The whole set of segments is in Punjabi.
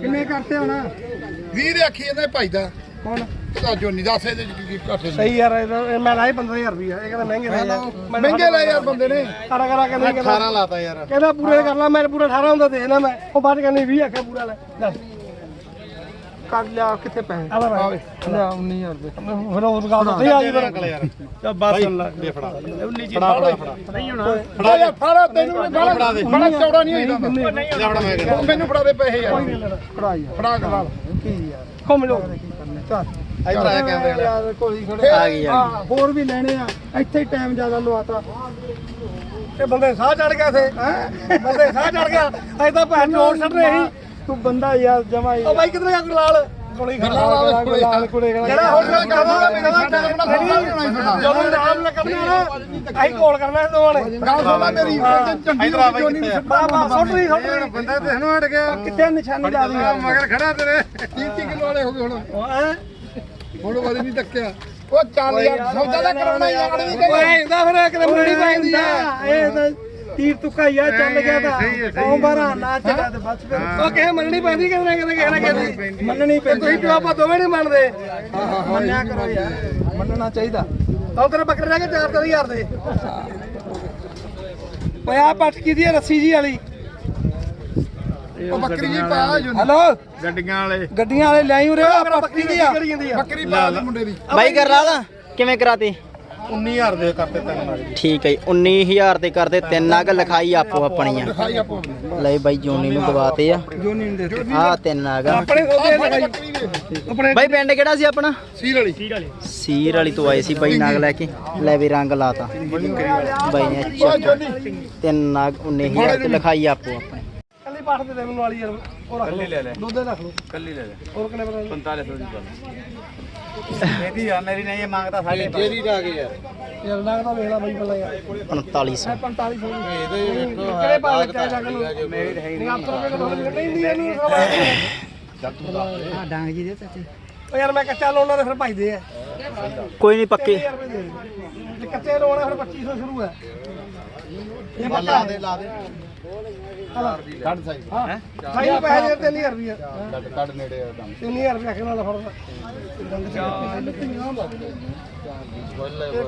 ਕਿੰਨੇ ਕਰਤੇ ਹੁਣ? 20 ਦੇ ਆਖੀ ਇਹਦਾ ਭਾਈ ਦਾ। ਕੌਣ? ਇਹਦਾ ਜੋਨੀ ਦੱਸ ਇਹਦੇ ਚ ਕੀ ਘਾਟੇ ਨੇ ਸਹੀ ਯਾਰ ਇਹਦਾ- ਇਹ ਮੈਂ ਲਾਏ 15000 ਰੁਪਇਆ ਇਹ ਕਹਿੰਦਾ ਮਹਿੰਗੇ ਨੇ ਯਾਰ ਮਹਿੰਗੇ ਲੈ ਯਾਰ ਬੰਦੇ ਨੇ। ਕਰਾ ਕਰਾ ਕਹਿੰਦੇ ਕਹਿੰਦਾ 18 ਲਾਤਾ ਯਾਰ। ਕਹਿੰਦਾ ਪੂਰੇ ਕਰ ਲਾ ਮੈਂ ਪੂਰਾ 18 ਹੁੰਦਾ ਦੇ ਨਾ ਮੈਂ। ਉਹ ਬਾਅਦ ਕਹਿੰਦੇ 20 ਆਖਿਆ ਪੂਰਾ ਲੈ। ਲੈ। ਕੱਢ ਲਿਆ ਕਿੱਥੇ ਪੈਸੇ? ਆ ਲੈ ਲਿਆ 19000 ਰੁਪਏ। ਫਿਰ ਉਹ ਗੱਲ ਉੱਥੇ ਆ ਗਈ ਫਿਰ। ਚਾ ਬਸ। ਲੈ ਫੜਾ। ਫੜਾ ਫੜਾ ਨਹੀਂ ਹੋਣਾ। ਫੜਾ ਯਾਰ ਫੜਾ ਤੈਨੂੰ ਬੜਾ ਬੜਾ ਚੌੜਾ ਨਹੀਂ ਹੋਈਦਾ ਹੁੰਦਾ ਮੈਨੂੰ ਫੜਾ ਦੇ ਪੈਸੇ ਯਾਰ। ਫੜਾ ਯਾਰ। ਫੜਾ ਕੇ ਲਾ ਕੀ ਯਾਰ। ਘੁੰਮ ਲੋ ਚੱਲ। ਇੱਧਰ ਆਇਆ ਕੈਮਰੇ ਵਾਲਾ। ਯਾਰ ਕੋਈ ਖੜੇ ਆ ਗਈ ਆ ਹੋਰ ਵੀ ਲੈਣੇ ਆ। ਇੱਥੇ ਹੀ ਟਾਈਮ ਜ਼ਿਆਦਾ ਲਵਾਤਾ। ਇਹ ਬੰਦੇ ਸਾਹ ਚੜ ਗਿਆ ਸੇ ਹੈਂ? ਬੰਦੇ ਸਾਹ ਚੜ ਗਿਆ। ਅਜੇ ਤਾਂ ਭੈਣ ਚੋਰ ਛੱਡ ਰਹੇ ਸੀ। ਤੂੰ ਬੰਦਾ ਯਾਰ ਜਮਾ ਉਹ ਬਾਈ ਕਿੱਧਰ ਗਿਆ? ਗੁਲਾਲ ਕੋਲੇ ਖੜਾ। ਗੁਲਾਲ ਕੋਲੇ ਖੜਾ। ਜਿਹੜਾ ਹੁਣ ਮੈਂ ਕਹਦਾ ਜਦੋਂ ਨਾਮ ਨਾ ਕਰਨਾ ਨਾ ਅਸੀਂ ਕੋਲ ਕਰਨਾ ਇਹ ਦੋਵਾਂ ਨੇ। ਗੱਲ ਸੁਣ ਮੇਰੀ। ਚੰਡੀ ਦਾ ਜੋਨੀ ਨੂੰ ਬਾਬਾ ਸੁੱਟ ਰਹੀ ਸੁੱਟ ਰਹੀ ਬੰਦਾ ਤੇ ਹਨੂ ਹਟ ਗਿਆ। ਕਿੱਥੇ ਨਿਸ਼ਾਨੀ ਲਾ ਦੀ ਮਗਰ ਖੜਾ ਤੇਰੇ। 30 30 ਕਿਲੋ ਵਾਲੇ ਹੋ ਗਏ ਹੁਣ। ਹੈਂ? ਹੁਣ ਵਾਲੀ ਨਹੀਂ ਤੱਕਿਆ ਉਹ ਚੱਲ ਯਾਰ ਸੌਦਾ ਤਾਂ ਕਰਾਉਣਾ ਯਾਰ। ਨਹੀਂ ਓਏ ਇਹਦਾ ਫਿਰ ਇੱਕ ਨੰਬਰ ਨਹੀਂ ਪੈਂਦੀ ਇਹ ਤਾਂ ਤੀਰ ਤੁੱਕਾ ਹੀ ਆ ਚੱਲ ਗਿਆ ਤਾਂ ਉਹ ਬਾਰਾ ਨਾ ਚੱਲਿਆ ਤੇ ਬਸ ਫਿਰ ਉਹ ਕਹੇ ਮੰਨਣੀ ਪੈਂਦੀ ਕਿਤੇ ਨਾ ਕਿਤੇ ਕਿਸੇ ਨਾ ਕਿਤੇ। ਮੰਨਣੀ ਪੈਂਦੀ ਤੁਸੀਂ ਪਿਓ ਆਪਾਂ ਦੋਵੇਂ ਨਹੀਂ ਮੰਨਦੇ। ਮੰਨਿਆ ਕਰੋ ਯਾਰ। ਮੰਨਣਾ ਚਾਹੀਦਾ। ਤਾਂ ਤੇਰੇ ਬੱਕਰੇ ਲੈ ਕੇ 4-4000 ਦੇ। ਓਏ ਆ ਪੱਠ ਕੀ ਦੀ ਆ ਰੱਸੀ ਜੀ ਵਾਲੀ? ਉਹ ਬੱਕਰੀ ਜੀ ਪਾ ਜੋਨੀ। ਹੈਲੋ? ਗੱਡੀਆਂ ਵਾਲੇ। ਗੱਡੀਆਂ ਵਾਲੇ ਲੈ ਉਰੇ ਆ ਬੱਕਰੀ ਦੀ ਆ? ਬੱਕਰੀ ਪਾ ਮੁੰਡੇ ਦੀ। ਬਾਈ ਕਰ ਲਾ ਕਿਵੇਂ ਕਰਾਤੀ? 19000 ਦੇ ਕਰਤੇ ਤਿੰਨ ਨਾਲ ਠੀਕ ਹੈ ਜੀ 19000 ਤੇ ਕਰਦੇ ਤਿੰਨ ਅਗ ਲਿਖਾਈ ਆਪੋ ਆਪਣੀਆਂ। ਦਿਖਾਈ ਆਪੋ ਲੈ ਬਾਈ ਜੋਨੀ ਨੂੰ ਦਵਾਤੇ ਆ। ਜੋਨੀ ਨੂੰ ਦੇ ਆ ਤਿੰਨ ਆ। ਗਾ ਆਪਣੇ ਸੋਦੇ ਲਗਾਈ ਬੱਕਰੀ ਦੇ। ਆਪਣੇ ਬਾਈ ਪਿੰਡ ਕਿਹੜਾ ਸੀ ਆਪਣਾ? ਸੀਲ ਵਾਲੀ। ਸੀਰ ਵਾਲੀ। ਤੋਂ ਆਏ ਸੀ ਬਾਈ ਨਾਗ ਲੈ ਕੇ। ਲੈ ਵੀ ਰੰਗ ਲਾਤਾ। ਬਾਈ ਨੇ ਚੱਕ ਤਿੰਨ ਨਾਗ 19000 ਤੇ ਲਿਖਾਈ ਆਪੋ ਆਪਣੀ। ਕੱਲੀ ਪਾਠ ਦੇ ਦੇ ਮੈਨੂੰ ਵਾਲੀ ਯਾਰ ਉਹ ਰੱਖ ਲੈ ਲੈ। ਦੁੱਧ ਰੱਖ ਲਓ। ਕੱਲੀ ਲੈ ਲੈ। ਹੋਰ ਕਿੰਨੇ ਬਣਾ 4500 ਦੀ ਇਹਦੀ ਆ ਮੇਰੀ ਨਹੀਂ ਇਹ ਮੰਗਦਾ ਸਾਡੇ ਤੇਰੀ ਦਾ ਗਏ ਯਾਰ ਯਾਰ ਲੱਗਦਾ ਵੇਖ ਲੈ ਬਾਈ ਪਹਿਲਾਂ ਯਾਰ। 4500 4500 ਦੀ ਇਹਦੇ ਵੇਖੋ ਕਿਹੜੇ ਪਾ ਲੈ ਚਾਹੀਦਾ ਕਿ ਮੇਰੀ ਤਾਂ ਹੈ ਨਹੀਂ 800 ਰੁਪਏ ਕਿਲੋ ਨਹੀਂ ਨਹੀਂ ਇਹਨੂੰ ਹਾਂ ਡਾਂਗ ਜੀ ਦੇ ਚਾਚੇ। ਓ ਯਾਰ ਮੈਂ ਕੱਚਾ ਲਾਉਣਾ ਤੇ ਫਿਰ ਭਜਦੇ ਆ। ਕੋਈ ਨਹੀਂ ਪੱਕੇ। 3000 ਰੁਪਏ ਦੇ ਦੇ। ਜੇ ਕੱਚੇ ਲਾਉਣਾ ਫਿਰ 2500 ਸ਼ੁਰੂ ਹੈ ਇਹ ਬੱਕਾ ਦੇ ਲਾ ਦੇ। ਕੱਢ ਸਾਈ। ਹਾਂ। ਸਾਈ ਪੈਸੇ ਦੇ 3000 ਰੁਪਏ ਕੱਢ ਕੱਢ ਨੇੜੇ ਆ ਕੰਮ 3000 ਰੁਪਏ ਆਖਣ ਵਾਲਾ ਫੜਦਾ?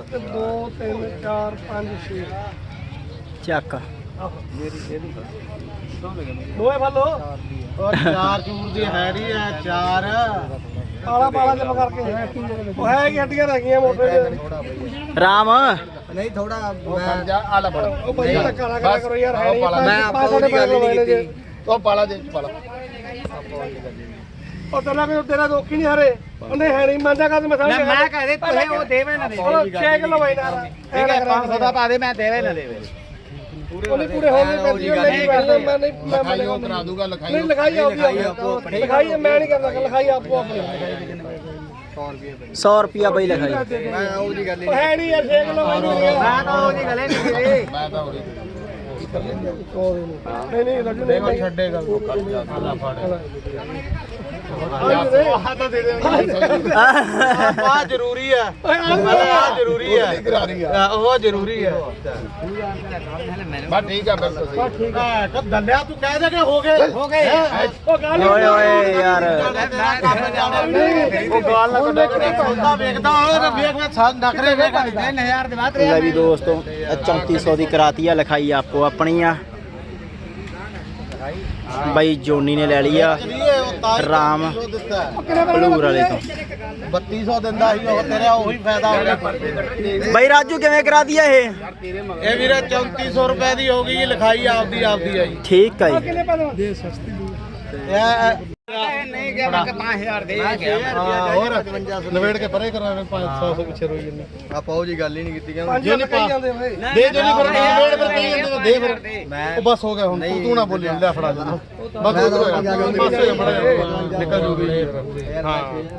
ਇੱਕ ਦੋ ਤਿੰਨ ਚਾਰ ਪੰਜ ਛੇ। ਚੱਕ। ਦੋਏ ਫਾਲੋ ਉਹ ਚਾਰ ਚੂਰ ਦੀ ਹੈ ਨਹੀਂ ਆ ਚਾਰ। ਕਾਲਾ ਪਾਲਾ ਜਮ ਕਰਕੇ। ਉਹ ਹੈ ਕਿ ਹੱਡੀਆਂ ਰਹਿ ਗਈਆਂ ਮੋਟੇ ਜਿਹੇ। ਰਾਮ। ਨਹੀਂ ਥੋੜਾ ਮੈਂ ਜਾ ਆ ਲੈ ਫੜ। ਉਹ ਭਾਈ ਨਾ ਕਰਿਆ ਕਰੋ ਯਾਰ ਹੈ ਨਹੀਂ ਮੈਂ ਪੰਜ ਸਾਡੇ ਪੰਜ ਲਵਾਏ ਜੇ ਉਹ ਪਾਲਾ ਦੇ ਪਾਲਾ। ਉਹ ਤੇਰਾ ਕੋਈ ਤੇਰਾ ਦੋਖੀ ਨਹੀਂ ਹਰੇ। ਉਹਨੇ ਹੈ ਨਹੀਂ ਮੰਨਦਾ ਕਦ ਮੈਂ ਸਮਝ ਮੈਂ ਕਹਦੇ ਤੁਸੀਂ ਉਹ ਦੇਵੇ ਨਾ ਦੇਵੇ ਛੇ ਕਿਲੋ ਲਵਾਈ ਨਾ ਇਹ ਨਾ ਕਰਾਂ ਪਾ ਦੇ ਮੈਂ ਦੇਵੇ ਨਾ ਦੇਵੇ ਉਹਨੇ ਪੂਰੇ ਹੋਣੇ ਪੈਂਦੀ ਉਹ ਨਹੀਂ ਪੈਂਦਾ ਮੈਂ ਨਹੀਂ ਮੈਂ ਲਿਖਾਈ ਉਹ ਕਰਾ ਦੂਗਾ ਲਿਖਾਈ ਨਹੀਂ ਲਿਖਾਈ ਆਪੀ ਲਿਖਾਈ ਮੈਂ ਨਹੀਂ ਕਰਦਾ ਲਿਖਾਈ ਆਪੋ ਆਪਣੀ। 100 ਰੁਪਿਆ ਬਾਈ। ਲਿਖਾਈ। ਮੈਂ ਉਹ ਦੀ ਗੱਲ ਉਹ ਹੈ ਨਹੀਂ। ਯਾਰ ਛੇ ਕਿਲੋ ਮੈਂ ਮੈਂ ਤਾਂ ਉਹਦੀ ਗੱਲ ਨਹੀਂ ਮੈਂ ਤਾਂ ਉਹਦੀ ਨਹੀਂ ਨਹੀਂ। ਰੱਜੂ ਨਹੀਂ ਭਾਈ ਛੱਡੇ ਗੱਲ ਕੱਢ ਜਾ ਸਾਲਾ ਫੜ। ਆਹ ਤਾਂ ਦੇ ਦੇ ਆ ਜ਼ਰੂਰੀ ਆ ਆ ਜ਼ਰੂਰੀ ਆ ਕਰਾ ਰਹੀ ਆ ਉਹ ਜ਼ਰੂਰੀ ਆ ਬਸ ਠੀਕ ਆ ਬਿਲਕੁਲ ਸਹੀ ਠੀਕ ਆ। ਕਦ ਦੰਦਿਆ ਤੂੰ ਕਹਿ ਦੇ ਕਿ ਹੋ ਗਏ? ਹੋ ਗਏ। ਉਹ ਗੱਲ ਓਏ ਓਏ ਯਾਰ ਉਹ ਗਾਲ ਨਾ ਕੱਢੇ ਕਿ ਸੌਦਾ ਵੇਖਦਾ ਹੋਵੇ ਤਾਂ ਵੇਖ ਵੇ ਸਾਲ ਨਖਰੇ ਵੇਖ 3000 ਦੇ ਬਾਅਦ ਲੈ ਵੀ ਦੋਸਤੋ ਇਹ 3400 ਦੀ ਕਰਾਤੀ ਆ ਲਿਖਾਈ ਆਪੋ ਆਪਣੀ ਆ। ਬਾਈ ਜੋਨੀ ਨੇ ਲੈ ਲਈ ਆ। ਰਾਮ ਭਲੂਰ ਵਾਲੇ ਤੋਂ। 3200 ਦਿੰਦਾ ਸੀ ਉਹ ਤੇਰਾ ਉਹੀ ਫਾਇਦਾ ਹੋ ਗਿਆ ਬਾਈ ਰਾਜੂ ਕਿਵੇਂ ਕਰਾਤੀ ਆ ਇਹ? ਇਹ ਵੀਰੇ 3400 ਰੁਪਏ ਦੀ ਹੋ ਗਈ ਲਿਖਾਈ ਆਪਦੀ ਆਪਦੀ ਆ ਜੀ। ਠੀਕ ਆ ਜੀ। ਨਹੀਂ ਗਿਆ ਮੈਂ 5000 ਦੇ ਹੋਰ ਨਵੇੜ ਕੇ ਪਰੇ ਕਰਾਵੇ 500 ਤੋਂ ਪਿੱਛੇ ਰੋਈ ਜੰਨੇ ਆਪਾਂ ਉਹ ਜੀ ਗੱਲ ਹੀ ਨਹੀਂ ਕੀਤੀ ਕਿ ਪੰਜ ਰੁਪਏ ਕਹੀ ਦੇ ਜੋ ਨਹੀਂ ਫਿਰ ਨਵੇੜ ਫਿਰ ਕਹੀ ਜਾਂਦੇ ਤਾਂ ਦੇ ਫਿਰ ਉਹ ਬਸ ਹੋ ਗਿਆ ਹੁਣ ਤੂੰ ਨਾ ਬੋਲੀ ਲੈ ਫੜਾ ਜਾ ਬਸ ਉਧਰ ਹੋਇਆ ਬਸ ਹੋਇਆ ਬੜਾ ਨਿਕਲ ਜੂਗੀ ਹਾਂ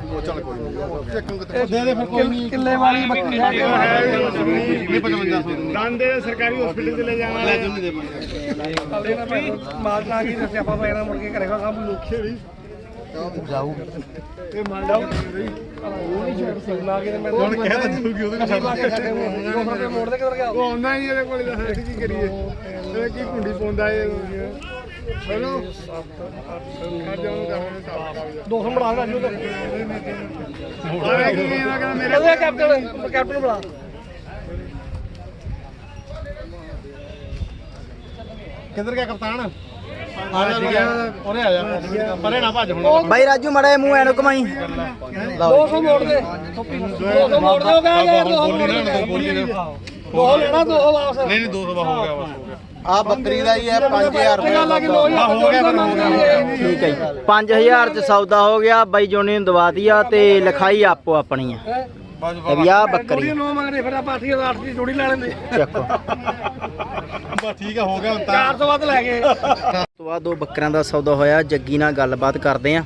ਉਹ ਚੱਲ ਕੋਈ ਨਹੀਂ ਦੇ ਦੇ ਫਿਰ ਕੋਈ ਨਹੀਂ ਕਿੱਲੇ ਵਾਲੀ ਬੱਕਰੀ ਹੈ ਨਹੀਂ 5500 ਦੰਦੇ ਸਰਕਾਰੀ ਹਸਪੀਟਲ ਤੇ ਲੈ ਜਾਣਾ ਲੈ ਜੁੰਨੀ ਦੇ ਮਾਲ ਨਾ ਕੀ ਦੱਸਿਆ ਆਪਾਂ ਪੈਣਾ ਮੁੜ ਕੇ ਕਰੇਗਾ ਸਭ ਲੋਖੇ ਵੀ ਜਾਊ ਇਹ ਮੰਨ ਲਓ ਉਹ ਨਹੀਂ ਛੱਡ ਸਕਦਾ ਕਿ ਮੈਂ ਹੁਣ ਕਹਿ ਤਾਂ ਜਾਊਗੀ ਉਹਦੇ ਛੱਡ ਮੋੜ ਦੇ। ਕਿਧਰ ਗਿਆ ਉਹ ਆਉਂਦਾ ਹੀ ਇਹਦੇ ਕੋਲ ਦੱਸ ਕੀ ਕਰੀਏ? ਇਹ ਕੀ ਕੁੰਡੀ ਪਾਉਂਦਾ ਇਹ? ਦੋ ਸੌ ਬਣਾ ਰਾਜੂ ਤੇ। ਉਹਦੇ ਕੈਪਟਨ ਕੈਪਟਨ ਬਣਾ ਕਿੱਧਰ ਗਿਆ ਕਪਤਾਨ? ਉਰੇ ਆ ਜਾ ਪਰੇ ਨਾ ਭੱਜ ਹੁਣ ਬਾਈ ਰਾਜੂ ਮੜਾ ਮੂੰਹ ਐਨੂੰ ਕਮਾਈ। 200 ਮੋੜ ਦੇ 200 ਮੋੜ ਦੇ ਉਹ ਕਹਿੰਦਾ ਯਾਰ 200 ਮੋੜ ਦੇ ਬੋਲੀ ਨਾ ਦੋ ਲੈਣਾ 200 ਵਾਪਸ ਨਹੀਂ ਨਹੀਂ 200 ਹੋ ਗਿਆ ਬਸ ਹੋ ਗਿਆ। ਆ ਬੱਕਰੀ ਦਾ ਹੀ ਹੈ 5000 ਇਹ ਗੱਲ ਆ ਕਿ 2000 ਹੋ ਗਿਆ ਹੋ ਗਿਆ। ਠੀਕ ਹੈ ਜੀ। 5000 ਚ ਸੌਦਾ ਹੋ ਗਿਆ ਬਾਈ ਜੋਨੀ ਨੂੰ ਦਵਾਤੀ ਆ ਤੇ ਲਿਖਾਈ ਆਪੋ ਆਪਣੀ ਆ। ਆਹ ਬੱਕਰੀ ਨੂੰ ਮੰਗਦੇ ਫਿਰ ਆਪਾਂ 8000 ਅੱਠ ਦੀ ਜੋੜੀ ਲੈ ਲੈਂਦੇ। ਚੱਕੋ। ਬਸ ਠੀਕ ਆ ਹੋ ਗਿਆ ਹੁਣ ਤਾਂ। 400 ਵੱਧ ਲੈ ਗਏ। ਤੋਂ ਬਾਅਦ ਦੋ ਬੱਕਰਿਆਂ ਦਾ ਸੌਦਾ ਹੋਇਆ ਜੱਗੀ ਨਾਲ ਗੱਲਬਾਤ ਕਰਦੇ ਆ।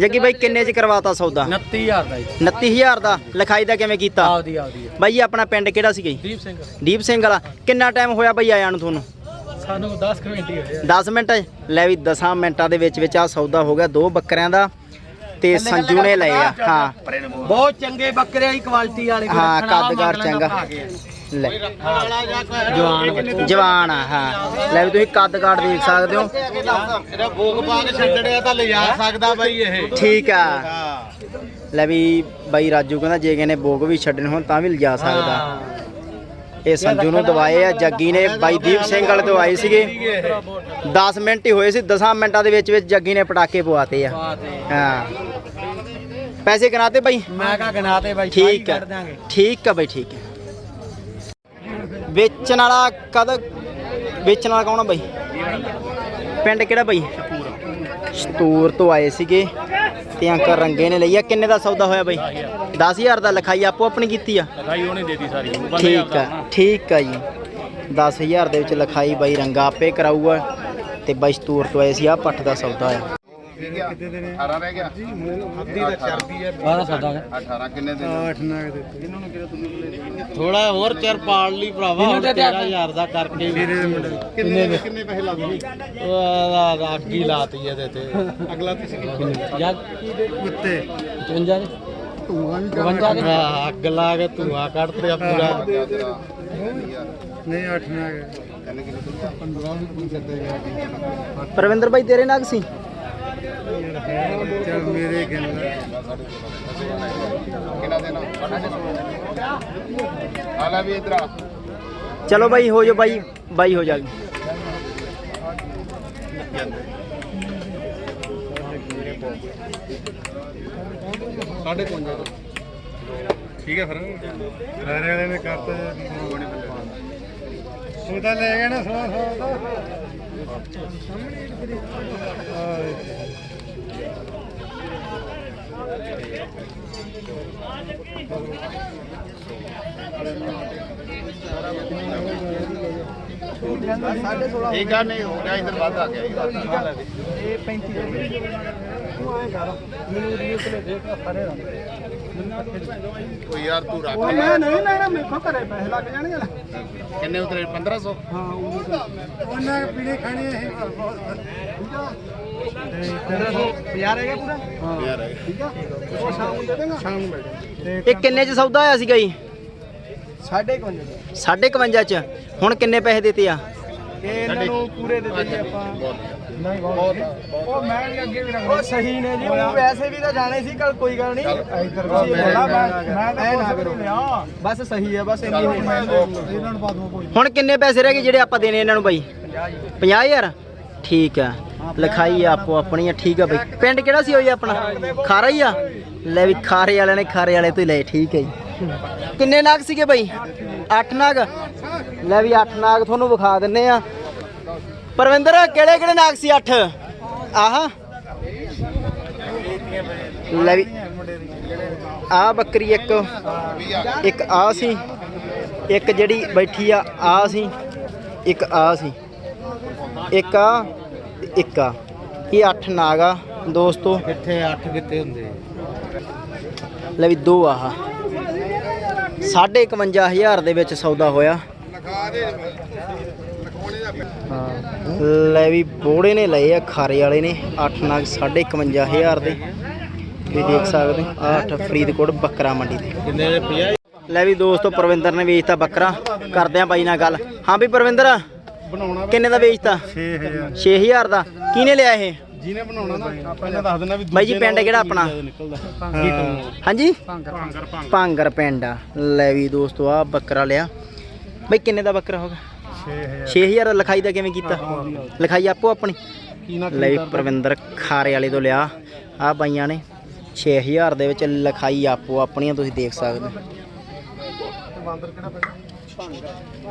ਜੱਗੀ ਬਾਈ ਕਿੰਨੇ ਚ ਕਰਵਾਤਾ ਸੌਦਾ? 29000 ਦਾ ਜੀ। 29000 ਦਾ ਲਿਖਾਈ ਦਾ ਕਿਵੇਂ ਕੀਤਾ? ਆਪਦੀ ਆਪਦੀ। ਹੈ ਬਾਈ ਆਪਣਾ ਪਿੰਡ ਕਿਹੜਾ ਸੀ ਗਈ ਦੀਪ ਸਿੰਘ। ਦੀਪ ਸਿੰਘ ਵਾਲਾ। ਕਿੰਨਾ ਟਾਈਮ ਹੋਇਆ ਬਾਈ ਆਇਆਂ ਨੂੰ ਤੁਹਾਨੂੰ? ਸਾਨੂੰ 10 ਕਮੇਟੀ ਹੋਏ 10 ਮਿੰਟ? ਲੈ ਵੀ 10 ਮਿੰਟਾਂ ਦੇ ਵਿੱਚ ਵਿੱਚ ਆ ਸੌਦਾ ਹੋ ਗਿਆ ਦੋ ਬੱਕਰਿਆਂ ਦਾ ਤੇ ਸੰਜੂ ਨੇ ਲਏ ਆ। ਹਾਂ। ਬਹੁਤ ਚੰਗੇ ਬੱਕਰੇ ਆ ਕੁਆਲਿਟੀ ਵਾਲੇ ਹਾਂ ਕੱਦਗਾਰ ਦਾ ਚੰਗਾ। ਲੈ। ਜਵਾਨ ਜਵਾਨ ਆ ਹਾਂ। ਲੈ ਵੀ ਤੁਸੀਂ ਕੱਦਗਾਰ ਦੇਖ ਸਕਦੇ ਹੋ। ਇਹਦਾ ਭੋਗ ਪਾ ਕੇ ਛੱਡੜਿਆ ਤਾਂ ਲਿਜਾ ਸਕਦਾ ਬਾਈ ਇਹ। ਠੀਕ ਆ। ਲੈ ਵੀ ਬਾਈ ਰਾਜੂ ਕਹਿੰਦਾ ਜੇ ਕਿਸੇ ਨੇ ਬੋਗ ਵੀ ਛੱਡਣੇ ਹੋਣ ਤਾਂ ਵੀ ਲਿਜਾ ਸਕਦਾ। ਇਹ ਸੰਜੂ ਨੂੰ ਦਵਾਏ ਆ ਜੱਗੀ ਨੇ ਬਾਈ ਦੀਪ ਸਿੰਘ ਵਾਲੇ ਤੋਂ ਆਏ ਸੀਗੇ। 10 ਮਿੰਟ ਹੀ ਹੋਏ ਸੀ 10 ਮਿੰਟਾਂ ਦੇ ਵਿੱਚ ਵਿੱਚ ਜੱਗੀ ਨੇ ਪਟਾਕੇ ਪਵਾਤੇ ਆ। ਹਾਂ। ਪੈਸੇ ਕਰਾਤੇ ਬਾਈ? ਮੈਂ ਕਹਾ ਗਨਾ ਤੇ ਬਾਈ ਠੀਕ ਹੈ ਠੀਕ ਹੈ ਬਾਈ ਠੀਕ ਹੈ ਵੇਚਣ ਵਾਲਾ ਕਦ ਵੇਚਣ ਵਾਲਾ ਕੌਣ ਆ ਬਾਈ? ਪਿੰਡ ਕਿਹੜਾ ਬਾਈ? ਸ਼ਤੂਰ ਤੋਂ ਆਏ ਸੀਗੇ ਤੇ ਅੰਕਲ ਰੰਗੇ ਨੇ ਲਈ ਆ। ਕਿੰਨੇ ਦਾ ਸੌਦਾ ਹੋਇਆ ਬਾਈ? 10000 ਦਾ ਲਿਖਾਈ ਆਪੋ ਆਪਣੀ ਕੀਤੀ ਆ? ਲਗਾਈ ਉਹਨੇ ਦੇਤੀ ਸਾਰੀ ਠੀਕ ਆ ਠੀਕ ਆ ਜੀ। 10000 ਦੇ ਵਿੱਚ ਲਿਖਾਈ ਬਾਈ ਰੰਗਾ ਆਪੇ ਕਰਾਊਗਾ ਤੇ ਬਾਈ ਸ਼ਤੂਰ ਤੋਂ ਆਏ ਸੀ ਆ ਪੱਠ ਦਾ ਸੌਦਾ ਆ। 18 ਰਹਿ ਗਿਆ। ਅੱਧੀ ਦਾ ਚਰਬੀ ਹੈ ਆਹ ਸੌਦਾ 18 ਕਿੰਨੇ ਦੇ 8 ਨਾ ਥੋੜਾ ਹੋਰ ਚਿਰ ਪਾਲ ਲਈ ਭਰਾਵਾ ਹੁਣ 13000 ਦਾ ਕਰਕੇ ਕਿੰਨੇ ਕਿੰਨੇ ਪੈਸੇ ਲਾ ਦੂਗੀ ਉਹ ਅੱਗ ਹੀ ਲਾਤੀ ਇਹਦੇ ਤੇ। ਅਗਲਾ ਤੁਸੀਂ ਜੱਗ ਕੁੱਤੇ। 55 ਦੇ? ਧੂਆਂ ਵੀ 52 ਦੇ? ਹਾਂ, ਅੱਗ ਲਾ ਕੇ ਧੂਆ ਕੱਢ ਤੇ ਪੂਰਾ। ਨਹੀਂ 8 ਨਾ। ਕਿੰਨੇ ਕਿੰਨੇ 15 ਵੀ ਪ੍ਰਵਿੰਦਰ ਬਾਈ ਤੇਰੇ ਨਾਲ ਸੀ? ਚਲ ਮੇਰੇ ਕਿੰਨਾ ਕਿੰਨਾ ਦੇਣਾ? ਆਲਾ ਵੀ ਇਧਰ ਚਲੋ ਬਾਈ ਹੋ ਜਾ ਬਾਈ ਬਾਈ ਹੋ ਜਾ ਸਾਢੇ 5 ਠੀਕ ਹੈ ਫਿਰ। ਸਾਰੇ ਵਾਲੇ ਨੇ ਕਰਤਾ। ਤਾਂ ਲੈ ਗਏ ਨਾ 100 100 ਦਾ ਠੀਕ ਗੱਲ ਨਹੀਂ ਹੋ ਗਿਆ ਇਧਰ ਵੱਧ ਆ ਗਿਆ ਇਹ 35 ਤੂੰ ਆਏ ਕਰ ਮੈਨੂੰ ਰੀਲ ਤੇ ਦੇਖ ਸਾਰੇ ਕੋਈ ਯਾਰ ਤੂੰ ਰੱਖ ਉਹ ਮੈਂ ਨਹੀਂ ਲੈਣਾ ਮੇਖੋ ਘਰੇ ਪੈਸੇ ਲੱਗ ਜਾਣਗੇ ਨਾ। ਕਿੰਨੇ ਉਤਰੇ? 1500 ਹਾਂ ਉਹਨਾਂ ਪੀੜੇ ਖਾਣੇ ਇਹ। ਬਹੁਤ ਯਾਰ ਹੈਗਾ ਪੂਰਾ? ਹਾਂ। ਯਾਰ ਠੀਕ ਆ? ਉਹ ਸ਼ਾਮ ਨੂੰ ਦੇ ਦੇਗਾ। ਸ਼ਾਮ ਨੂੰ ਮਿਲ ਜਾਏ ਇਹ ਕਿੰਨੇ ਚ ਸੌਦਾ ਹੋਇਆ ਸੀਗਾ ਜੀ? ਸਾਢੇ ਕੁ ਵਜੇ 51 ਚ। ਹੁਣ ਕਿੰਨੇ ਪੈਸੇ ਦਿੱਤੇ ਆ? ਇਹ ਇਹਨਾਂ ਨੂੰ ਪੂਰੇ ਦੇ ਦੇਈਏ ਆਪਾਂ। ਨਹੀਂ ਬਹੁਤ ਉਹ ਮੈਂ ਵੀ ਅੱਗੇ ਵੀ ਰੱਖਦਾ ਉਹ ਸਹੀ ਨੇ ਜੀ ਉਹ ਵੈਸੇ ਵੀ ਤਾਂ ਜਾਣੇ ਸੀ ਕੱਲ ਕੋਈ ਗੱਲ ਨਹੀਂ। ਇੱਧਰ ਮੈਂ ਮੈਂ ਤਾਂ ਨਾ ਕਰੋ ਬਸ ਸਹੀ ਹੈ ਬਸ ਇੰਨੀ ਇਹਨਾਂ ਨੂੰ ਪਾ ਦੂੰ ਕੋਈ। ਹੁਣ ਕਿੰਨੇ ਪੈਸੇ ਰਹਿ ਗਏ ਜਿਹੜੇ ਆਪਾਂ ਦੇਣੇ ਇਹਨਾਂ ਨੂੰ ਬਾਈ? 50000 ਠੀਕ ਆ। ਲਿਖਾਈ ਆਪੋ ਆਪਣੀ ਆ ਠੀਕ ਆ ਬਾਈ। ਪਿੰਡ ਕਿਹੜਾ ਸੀ ਹੋਈ ਆਪਣਾ? ਖਾਰਾ ਹੀ ਆ? ਲੈ ਵੀ ਖਾਰੇ ਵਾਲਿਆਂ ਨੇ ਖਾਰੇ ਵਾਲੇ ਤੋਂ ਹੀ ਲਏ ਠੀਕ ਹੈ ਜੀ। ਕਿੰਨੇ ਨਾਗ ਸੀਗੇ ਬਾਈ? 8 ਨਾਗ? ਲੈ ਵੀ 8 ਨਾਗ ਤੁਹਾਨੂੰ ਵਿਖਾ ਦਿੰਨੇ ਆ। ਪਰਵਿੰਦਰ ਕਿਹੜੇ ਕਿਹੜੇ ਨਾਗ ਸੀ 8 ਆਹ। ਲੈ ਵੀ ਆ ਬੱਕਰੀ ਇੱਕ ਇੱਕ ਆ ਸੀ ਇੱਕ ਜਿਹੜੀ ਬੈਠੀ ਆ ਆ ਸੀ ਇੱਕ ਆ ਸੀ ਇੱਕ ਆ ਇੱਕ ਆ। ਇਹ 8 ਨਾਗ ਆ ਦੋਸਤੋ। ਕਿੱਥੇ 8 ਕਿੱਥੇ ਹੁੰਦੇ? ਲੈ ਵੀ ਦੋ ਆਹ। 51500 ਦੇ ਵਿੱਚ ਸੌਦਾ ਹੋਇਆ। ਲੈ ਵੀ ਬੋੜੇ ਨੇ ਲਏ ਆ ਖਾਰੇ ਵਾਲੇ ਨੇ। 8 ਨਾਗ 51500 ਦੇ। ਤੁਸੀਂ ਦੇਖ ਸਕਦੇ ਆਹ 8 ਫਰੀਦਕੋਟ ਬੱਕਰਾ ਮੰਡੀ ਤੇ ਕਿੰਨੇ ਦੇ 50 ਲੈ ਵੀ ਦੋਸਤੋ ਪ੍ਰਵਿੰਦਰ ਨੇ ਵੇਚਤਾ ਬੱਕਰਾ। ਕਰਦੇ ਆ ਬਾਈ ਨਾਲ ਗੱਲ। ਹਾਂ ਵੀ ਪ੍ਰਵਿੰਦਰ ਬਣਾਉਣਾ ਕਿੰਨੇ ਦਾ ਵੇਚਤਾ? 6000 6000 ਦਾ। ਕਿਹਨੇ ਲਿਆ ਇਹ? ਜਿਹਨੇ ਬਣਾਉਣਾ ਨਾ ਪਹਿਲਾਂ ਦੱਸ ਦਿੰਦਾ ਵੀ ਬਾਈ ਜੀ ਪਿੰਡ ਕਿਹੜਾ ਆਪਣਾ? ਹਾਂਜੀ। ਭਾਂਗਰ ਭਾਂਗਰ। ਭਾਂਗਰ ਪਿੰਡ ਆ। ਲੈ ਵੀ ਦੋਸਤੋ ਆ ਬੱਕਰਾ ਲਿਆ। ਬਈ ਕਿੰਨੇ ਦਾ ਬੱਕਰਾ ਹੋਗਾ? 6000 6000 ਦਾ ਲਿਖਾਈ ਦਾ ਕਿਵੇਂ ਕੀਤਾ? ਲਿਖਾਈ ਆਪੋ ਆਪਣੀ। ਕੀ ਨਾ ਲੈ ਵੀ ਪ੍ਰਵਿੰਦਰ ਖਾਰੇ ਵਾਲੇ ਤੋਂ ਲਿਆ। ਆ ਬਾਈਆਂ ਨੇ 6000 ਦੇ ਵਿੱਚ ਲਿਖਾਈ ਆਪੋ ਆਪਣੀਆਂ ਤੁਸੀਂ ਦੇਖ ਸਕਦੇ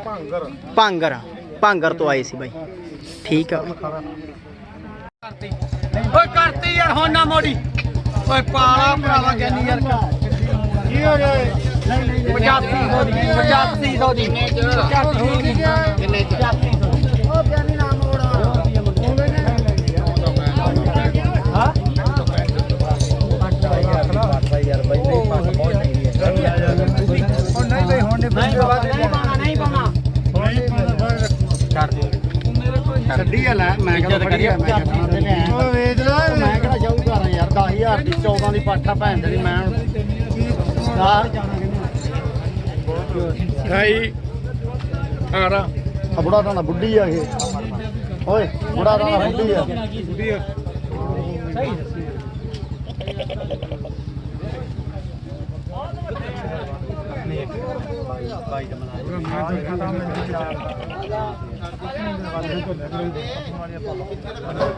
ਭਾਂਗਰ। ਭਾਂਗਰ। ਭਾਂਗਰ ਤੋਂ ਆਏ ਸੀ ਬਾਈ। ਠੀਕ ਆ। ਓਏ ਕਰਤੀ ਯਾਰ ਹੁਣ ਨਾ ਮੋੜੀ ਓਏ ਪਾਲਾ ਭਰਾਵਾ ਗਿਆਨੀ ਯਾਰ। ਕੀ ਹੋ ਗਿਆ ਏ? 8500 ਦੀ 8500 ਦੀ ਕਿੰਨੇ ਉਹ ਗਿਆਨੀ ਨਾ ਮੋੜਾ ਨਹੀਂ ਬਈ ਹੁਣ ਨਹੀਂ ਪਾਣਾ ਨਹੀਂ ਪਾਣਾ ਛੱਡੀ ਆ ਲੈ ਮੈਂ ਕਹਿੰਦਾ ਫੜੀ ਆ ਮੈਂ ਕਹਿੰਦਾ ਉਹ ਵੇਚ ਲੈ। ਮੈਂ ਕਿਹੜਾ ਜਾਊਗਾ ਯਾਰ 10000 ਦੀ 14 ਦੀ ਪਾਠਾ ਭੈਣ ਦੀ ਮੈਂ ਸਾਰ ਖਾਈ ਆਰਾ ਆ ਬੁੜਾ ਤਾਂ ਬੁੱਢੀ ਆ ਇਹ। ਓਏ ਬੁੜਾ ਤਾਂ ਬੁੱਢੀ ਆ।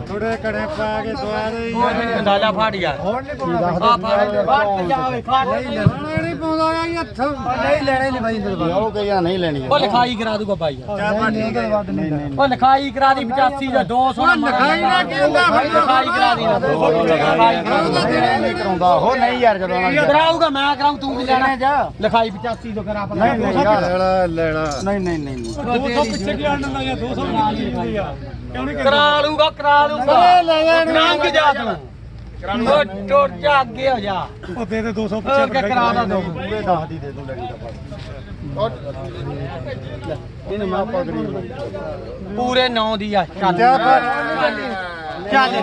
ਥੋੜੇ ਕੜੇ ਪਾ ਕੇ ਦਵਾ ਦੇ ਦਾਲਾ ਫਾੜ ਗਿਆ। ਆ ਫਾੜ ਫਾੜ ਜਾਵੇ ਫਾੜ ਨਹੀਂ। ਪਾਉਂਦਾ ਆ ਹੱਥ ਨਹੀਂ ਲੈਣੇ ਨਹੀਂ ਬਾਈ ਇੰਦਰ ਉਹ ਕਹੀਆ ਨਹੀਂ ਲੈਣੀ ਉਹ ਲਿਖਾਈ ਕਰਾ ਦੂਗਾ ਬਾਈ। ਨਹੀਂ ਨਹੀਂ ਉਹ ਲਿਖਾਈ ਕਰਾ ਦੀ 85 ਦਾ 200 ਦਾ ਲਿਖਾਈ ਨਾ ਕੀ ਹੁੰਦਾ ਲਿਖਾਈ ਕਰਾ ਦੀ ਲਿਖਾਈ ਕਰਾ ਦੀ ਨਹੀਂ ਕਰਾਉਂਦਾ ਉਹ ਨਹੀਂ ਯਾਰ ਜਦੋਂ ਆਉਣਾ। ਕਰਾਊਗਾ ਮੈਂ ਕਰਾਉਂ ਤੂੰ ਵੀ ਲੈਣਾ। ਜਾ। ਲਿਖਾਈ 85 ਤੋਂ ਕਰਾ ਨਹੀਂ ਨਹੀਂ ਯਾਰ। ਲੈਣਾ ਲੈਣਾ। ਨਹੀਂ ਨਹੀਂ ਨਹੀਂ 200 ਪਿੱਛੇ ਕੀ ਆਣ ਲੱਗਿਆ 200 ਨਾਲ ਹੀ ਲਿਖਾਈ ਆ। ਕਿਉਂ ਨਹੀਂ ਕਰਾ ਲੂਗਾ ਕਰਾ ਲੂਗਾ ਲੈ ਜਾਣ ਲੰਘ ਜਾ ਤੂੰ। ਉਹ ਜਾ ਅੱਗੇ ਹੋ ਜਾ। ਉਹ ਦੇ ਦੇ 200 ਹੋਰ ਕਿ ਕਰਾ ਦਾ ਦੋ। ਪੂਰੇ 10 ਦੀ ਦੇ ਦੂੰ ਲੜੀ ਦਾ ਇਹਨੇ ਮਾਂ ਪਗੜੀ ਪੂਰੇ 9 ਦੀ ਆ ਚੱਲ ਚੱਲ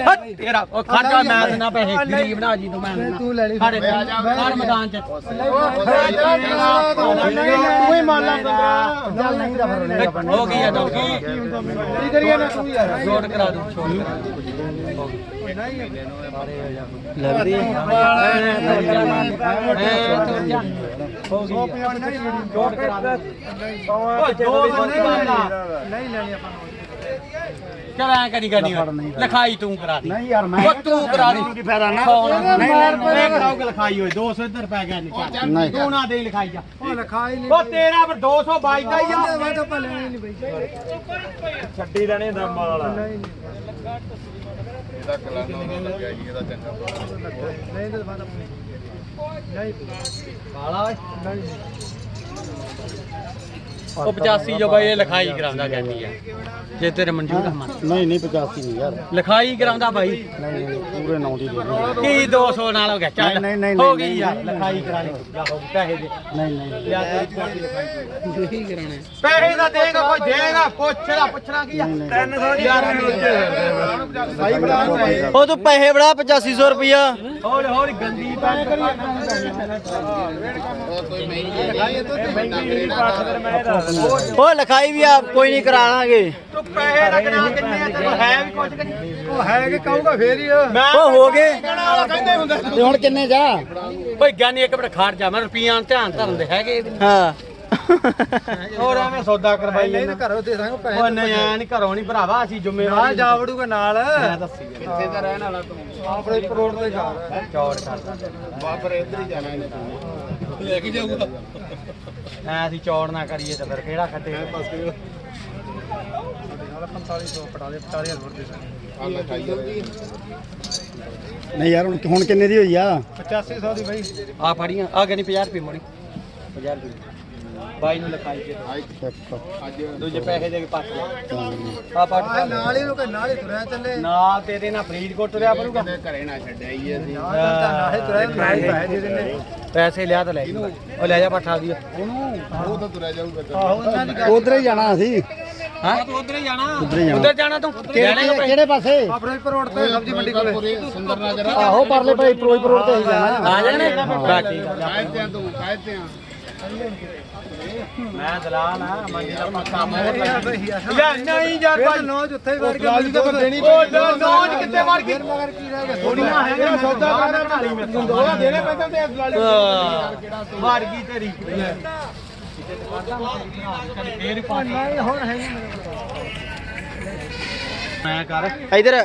ਹੱਟ, ਤੇਰਾ ਉਹ ਖਰਚਾ ਮੈਂ ਦੇਣਾ ਪੈਸੇ ਗਰੀਬ ਨਾ ਜੀ ਤੂੰ ਮੈਂ। ਤੂੰ ਲੈ ਲਈ। ਸਾਡੇ ਹਰ ਮੈਦਾਨ ਚ। ਤੂੰ ਹੀ ਮੰਨ ਲਾ ਚੱਲ ਨਹੀਂ ਦਾ ਫਿਰ ਦਾ ਹੋ ਗਈ ਆ ਦੋ ਕੀ ਕੀ ਕਰੀਏ ਨਾ ਤੂੰ ਯਾਰ? ਛੋਟ ਕਰਾ ਦੂੰ ਛੋਟ ਲੱਗਦੀ ਹੈ ਛੋਟ ਕਰਾ ਦੂੰ। ਓਏ ਦੋ ਸੌ ਨਹੀਂ ਬਣਦਾ ਨਹੀਂ ਲੈਣੀ ਆਪਾਂ। ਚਲ ਐ ਕਰੀ ਕਰਨੀ ਲਿਖਾਈ ਤੂੰ ਕਰਾ ਦੇ। ਨਹੀਂ ਯਾਰ ਮੈਂ ਉਹ ਤੂੰ ਕਰਾ? ਦੀ। ਕੀ ਫਾਇਦਾ ਨਾ? ਨਹੀਂ ਨਹੀਂ ਕਰਾਓਗੇ ਲਿਖਾਈ ਹੋਏ 200 ਇੱਧਰ ਪੈ ਗਿਆ ਨਹੀਂ ਨਹੀਂ ਤੂੰ ਨਾ ਦੇ ਲਿਖਾਈ ਜਾ ਉਹ ਲਿਖਾਈ ਨਹੀਂ ਉਹ ਤੇਰਾ ਫਿਰ 200 ਬਾਈ ਦਾ ਹੀ ਆ। ਮੈਂ ਤਾਂ ਭਲੇ ਨਹੀਂ ਬਈ। ਛੱਡੀ ਲੈਣੇ ਦਮ ਵਾਲਾ। ਵਾਲਾ ਉਹ 85 ਜੋ ਬਾਈ ਇਹ ਲਿਖਾਈ ਕਰਾਉਂਦਾ ਕਹਿੰਦੀ ਆ। ਜੇ ਤੇਰੇ ਮਨਜ਼ੂਰ ਆ ਮਨ ਨਹੀਂ ਨਹੀਂ 85 ਨਹੀਂ ਯਾਰ। ਲਿਖਾਈ ਕਰਾਉਂਦਾ ਬਾਈ। ਨਹੀਂ ਨਹੀਂ ਪੂਰੇ 9 ਦੀ ਦੇ ਦੂੰ ਕੀ 200 ਨਾਲ ਹੋ ਗਿਆ? ਚੱਲ ਨਹੀਂ, ਨਹੀਂ, ਹੋ ਨਹੀਂ, ਗਈ ਯਾਰ ਲਿਖਾਈ ਕਰਾ ਲਈ ਜਾ ਹੋ ਗਈ, ਪੈਸੇ ਦੇ। ਨਹੀਂ ਨਹੀਂ ਲਿਆ ਤੇਰੀ ਲਿਖਾਈ ਪੈਸੇ ਦਾ। ਦੇਗਾ ਕੋਈ ਦੇਗਾ ਪੁੱਛਣਾ ਪੁੱਛਣਾ ਕੀ ਆ? 300 ਯਾਰ ਭਾਈ ਬੜਾ ਉਹ ਤੂੰ ਪੈਸੇ ਬੜਾ 8500 ਰੁਪਿਆ ਹੌਲੀ ਹੌਲੀ ਗੰਦੀ ਪੈ ਕਰੀ। ਉਹ ਲਿਖਾਈ ਵੀ ਆ ਕੋਈ ਨਹੀਂ ਕਰਾ ਲਾਂਗੇ। ਤੂੰ ਪੈਸੇ ਰੱਖਣਾ ਕਿੰਨੇ ਆ ਤੈਨੂੰ ਹੈ ਵੀ ਕੁਝ ਕਿ ਨਹੀਂ? ਉਹ ਹੈ ਕਿ ਕਹੂਗਾ ਫੇਰ ਹੀ ਮੈਂ ਉਹ ਹੋ ਗਏ। ਕਹਿੰਦੇ ਹੁੰਦੇ ਤੇ ਹੁਣ ਕਿੰਨੇ ਜਾ? ਓਏ ਗਿਆਨੀ ਇੱਕ ਮਿੰਟ ਖੜ ਜਾ ਮੈਂ ਰੁਪਈਆਂ ਧਿਆਨ ਧਰਨ ਦੇ ਹੈਗੇ ਇਹਦੇ। ਹਾਂ। ਹੋਰ ਐਵੇਂ ਸੌਦਾ ਕਰਵਾਈ ਨਹੀਂ ਘਰੋਂ ਦੇ ਦਾਂਗੇ ਪੈਸੇ ਓ ਨਹੀਂ ਐ ਨਹੀਂ ਘਰੋਂ ਨਹੀਂ ਭਰਾਵਾ ਅਸੀਂ ਜ਼ਿੰਮੇਵਾਰ ਜਾ ਵੜੂਗਾ ਨਾਲ। ਮੈਂ ਦੱਸੀ ਕਿੱਥੇ ਦਾ ਰਹਿਣ ਵਾਲਾ ਤੂੰ? ਆਪਣੇ ਕਰੋੜ ਦੇ ਘਰ ਚੌੜ ਕਰਦਾ। ਬਾਬਰ ਇੱਧਰ ਹੀ ਜਾਣਾ ਇਹਨੇ ਲੈ ਕੇ ਜਾਊਗਾ। ਐ ਅਸੀਂ ਚੌੜ ਨਾ ਕਰੀਏ ਤਾਂ ਫਿਰ ਕਿਹੜਾ ਕੱਢੇ ਬਸ ਨਾਲ 4500 ਪਟਾ ਦੇ 40000 ਵਰ ਦੇ ਨਹੀਂ ਯਾਰ ਹੁਣ ਹੁਣ ਕਿੰਨੇ ਦੀ ਹੋਈ ਆ? 8500 ਦੀ ਬਾਈ। ਆ ਫੜੀਆਂ ਆ ਗਏ ਨਹੀਂ 50 ਰੁਪਏ ਮੋੜੀ। 50 ਰੁਪਏ। ਬਾਈ ਨੂੰ ਲਿਖਾਈ ਕੇ ਦੂਜੇ ਪੈਸੇ ਦੇ ਕੇ ਪੱਟ ਆ ਪੱਟ ਨਾਲ ਹੀ ਲੋਕ ਨਾਲ ਹੀ ਤੁਰਿਆ ਚੱਲੇ ਨਾਲ ਤੇਰੇ ਨਾਲ ਫਰੀਦਕੋਟ ਤੁਰਿਆ ਫਿਰੂਗਾ ਘਰੇ ਨਾ ਛੱਡਿਆ ਹੀ ਅਸੀਂ ਨਾਲ ਹੀ ਤੁਰਿਆ ਨਾਲ ਹੀ ਪੈਸੇ ਦੇ ਦਿੰਦੇ। ਪੈਸੇ ਲਿਆ ਤਾਂ ਲੈ ਜੀ। ਉਹ ਲੈ ਜਾ ਪੱਠਾ ਦੀ ਉਹ ਤਾਂ ਤੁਰਿਆ ਜਾਊਗਾ ਉਧਰ ਹੀ ਜਾਣਾ ਅਸੀਂ। ਹਾਂ? ਤੂੰ ਉਧਰ ਹੀ ਜਾਣਾ। ਉੱਧਰ ਜਾਣਾ। ਜਾਣਾ ਤੂੰ। ਲੈਣੇ ਕਿਹੜੇ ਪੈਸੇ ਕਿਹੜੇ ਪਾਸੇ? ਫਿਰੋਜ਼ਪੁਰ ਰੋਡ ਤੇ ਸਬਜ਼ੀ ਮੰਡੀ ਕੋਲੇ। ਸੁੰਦਰ ਨਗਰ। ਆਹੋ ਪਰਲੇ ਭਾਈ ਫਿਰੋਜ਼ਪੁਰ ਰੋਡ ਤੇ ਹੀ ਜਾਣਾ। ਆ ਜਾਣੇ। ਬਾ ਠੀਕ ਆ ਕਾਇਦੇ ਆ ਤੂੰ? ਕਾਇਦੇ ਆ? ਮੈਂ ਦਲਾਲ ਆ ਮੰਡੀ ਦਾ ਆਪਾਂ ਕੰਮ ਲੈ ਨਹੀਂ ਯਾਰ ਭਾਈ। ਨੌਜ ਉੱਥੇ ਵੜ ਕੇ ਦਲਾਲੀ ਤਾਂ ਫਿਰ ਦੇਣੀ ਉਹ ਨੌਜ ਕਿੱਥੇ ਵੜ ਕੇ ਮਗਰ ਕੀ ਰਹਿ ਗਿਆ? ਥੋੜੀਆਂ ਹੈਗੀਆਂ ਸੌਦਾ ਕਰਨਾ ਢਾਲੀ ਮੈਂ। ਉਹਦਾ ਦੇਣੇ ਪੈਂਦੇ ਤੇ ਦਲਾਲੀ ਵੜ ਗਈ ਤੇਰੀ। ਨਹੀਂ ਹੁਣ ਹੈ ਮੈਂ ਕਰ। ਇਧਰ।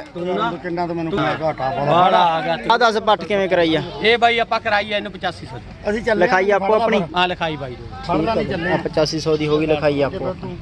ਕਿੰਨਾ ਤਾਂ ਮੈਨੂੰ ਘਾਟਾ ਬਾੜਾ ਆ ਗਿਆ ਆ ਦੱਸ ਪੱਟ ਕਿਵੇਂ ਕਰਾਈ ਆ? ਇਹ ਬਾਈ ਆਪਾਂ ਕਰਾਈ ਆ ਇਹਨੂੰ 8500 ਅਸੀਂ ਚੱਲੇ ਲਿਖਾਈ ਆਪੋ ਆਪਣੀ। ਆ ਲਿਖਾਈ ਬਾਈ। ਦੀ ਫੜਨਾ ਨਹੀਂ ਚੱਲੇ। ਆ 8500 ਦੀ ਹੋ ਗਈ ਲਿਖਾਈ ਆਪੋ। ਆਪਣੀ